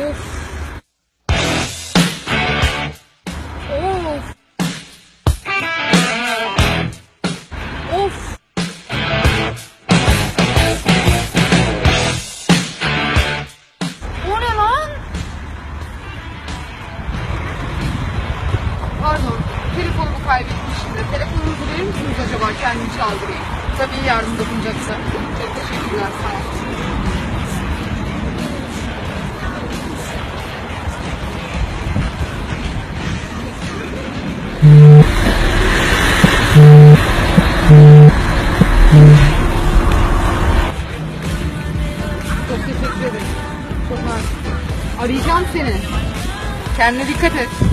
Of. Of. Of. O ne lan? Pardon, telefonumu kaybetmişim de. Telefonunuzu verir misiniz acaba? Kendim çaldırayım. Tabii yardım dokunacaksa. Teşekkürler, sağ olun. Çok teşekkür ederim. Arayacağım seni. Kendine dikkat et.